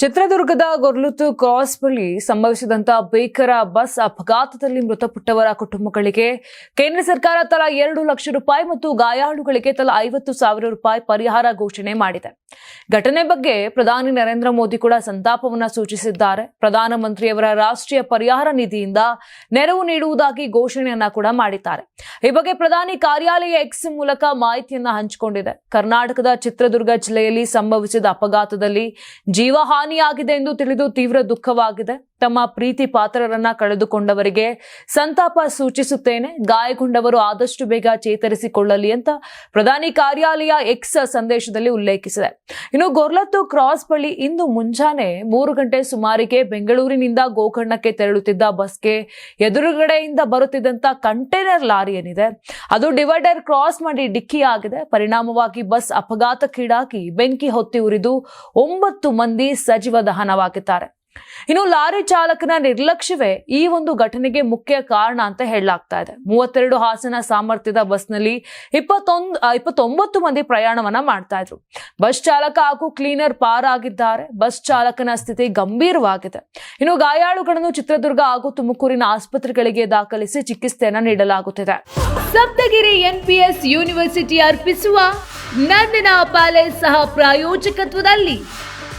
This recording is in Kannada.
ಚಿತ್ರದುರ್ಗದ ಗೊರ್ಲುತು ಕ್ರಾಸ್ ಬಳಿ ಸಂಭವಿಸಿದಂತ ಭೀಕರ ಬಸ್ ಅಪಘಾತದಲ್ಲಿ ಮೃತಪಟ್ಟವರ ಕುಟುಂಬಗಳಿಗೆ ಕೇಂದ್ರ ಸರ್ಕಾರ ತಲಾ ಎರಡು ಲಕ್ಷ ರೂಪಾಯಿ ಮತ್ತು ಗಾಯಾಳುಗಳಿಗೆ ತಲಾ ಐವತ್ತು ಸಾವಿರ ರೂಪಾಯಿ ಪರಿಹಾರ ಘೋಷಣೆ ಮಾಡಿದೆ. ಘಟನೆ ಬಗ್ಗೆ ಪ್ರಧಾನಿ ನರೇಂದ್ರ ಮೋದಿ ಕೂಡ ಸಂತಾಪವನ್ನ ಸೂಚಿಸಿದ್ದಾರೆ. ಪ್ರಧಾನಮಂತ್ರಿಯವರ ರಾಷ್ಟ್ರೀಯ ಪರಿಹಾರ ನಿಧಿಯಿಂದ ನೆರವು ನೀಡುವುದಾಗಿ ಘೋಷಣೆಯನ್ನ ಕೂಡ ಮಾಡಿದ್ದಾರೆ. ಈ ಬಗ್ಗೆ ಪ್ರಧಾನಿ ಕಾರ್ಯಾಲಯ ಎಕ್ಸ್ ಮೂಲಕ ಮಾಹಿತಿಯನ್ನ ಹಂಚಿಕೊಂಡಿದೆ. ಕರ್ನಾಟಕದ ಚಿತ್ರದುರ್ಗ ಜಿಲ್ಲೆಯಲ್ಲಿ ಸಂಭವಿಸಿದ ಅಪಘಾತದಲ್ಲಿ ಜೀವಹಾನಿಯಾಗಿದೆ ಎಂದು ತಿಳಿದು ತೀವ್ರ ದುಃಖವಾಗಿದೆ. ತಮ್ಮ ಪ್ರೀತಿ ಪಾತ್ರರನ್ನ ಕಳೆದುಕೊಂಡವರಿಗೆ ಸಂತಾಪ ಸೂಚಿಸುತ್ತೇನೆ. ಗಾಯಗೊಂಡವರು ಆದಷ್ಟು ಬೇಗ ಚೇತರಿಸಿಕೊಳ್ಳಲಿ ಅಂತ ಪ್ರಧಾನಿ ಕಾರ್ಯಾಲಯ ಎಕ್ಸ್ ಸಂದೇಶದಲ್ಲಿ ಉಲ್ಲೇಖಿಸಿದೆ. ಇನ್ನು ಗೊರ್ಲತ್ತು ಕ್ರಾಸ್ ಬಳಿ ಇಂದು ಮುಂಜಾನೆ ಮೂರು ಗಂಟೆ ಸುಮಾರಿಗೆ ಬೆಂಗಳೂರಿನಿಂದ ಗೋಕರ್ಣಕ್ಕೆ ತೆರಳುತ್ತಿದ್ದ ಬಸ್ಗೆ ಎದುರುಗಡೆಯಿಂದ ಬರುತ್ತಿದ್ದಂತ ಕಂಟೈನರ್ ಲಾರಿ ಏನಿದೆ, ಅದು ಡಿವೈಡರ್ ಕ್ರಾಸ್ ಮಾಡಿ ಡಿಕ್ಕಿಯಾಗಿದೆ. ಪರಿಣಾಮವಾಗಿ ಬಸ್ ಅಪಘಾತಕ್ಕೀಡಾಗಿ ಬೆಂಕಿ ಹೊತ್ತಿ ಉರಿದು ಒಂಬತ್ತು ಮಂದಿ ಸಜೀವ ದಹನವಾಗಿದ್ದಾರೆ ಇನ್ನು ಲಾರಿ ಚಾಲಕನ ನಿರ್ಲಕ್ಷ್ಯವೇ ಈ ಒಂದು ಘಟನೆಗೆ ಮುಖ್ಯ ಕಾರಣ ಅಂತ ಹೇಳಲಾಗ್ತಾ ಇದೆ. ಮೂವತ್ತೆರಡು ಹಾಸನ ಸಾಮರ್ಥ್ಯದ ಬಸ್ನಲ್ಲಿ ಇಪ್ಪತ್ತೊಂದು ಇಪ್ಪತ್ತೊಂಬತ್ತು ಮಂದಿ ಪ್ರಯಾಣವನ್ನ ಮಾಡ್ತಾ ಇದ್ರು. ಬಸ್ ಚಾಲಕ ಹಾಗೂ ಕ್ಲೀನರ್ ಪಾರಾಗಿದ್ದಾರೆ. ಬಸ್ ಚಾಲಕನ ಸ್ಥಿತಿ ಗಂಭೀರವಾಗಿದೆ. ಇನ್ನು ಗಾಯಾಳುಗಳನ್ನು ಚಿತ್ರದುರ್ಗ ಹಾಗೂ ತುಮಕೂರಿನ ಆಸ್ಪತ್ರೆಗಳಿಗೆ ದಾಖಲಿಸಿ ಚಿಕಿತ್ಸೆಯನ್ನ ನೀಡಲಾಗುತ್ತಿದೆ. ಸಪ್ತಗಿರಿ ಎನ್ಪಿಎಸ್ ಯೂನಿವರ್ಸಿಟಿ ಅರ್ಪಿಸುವ ನಂದನ ಪ್ಯಾಲೇಸ್ ಸಹ ಪ್ರಾಯೋಜಕತ್ವದಲ್ಲಿ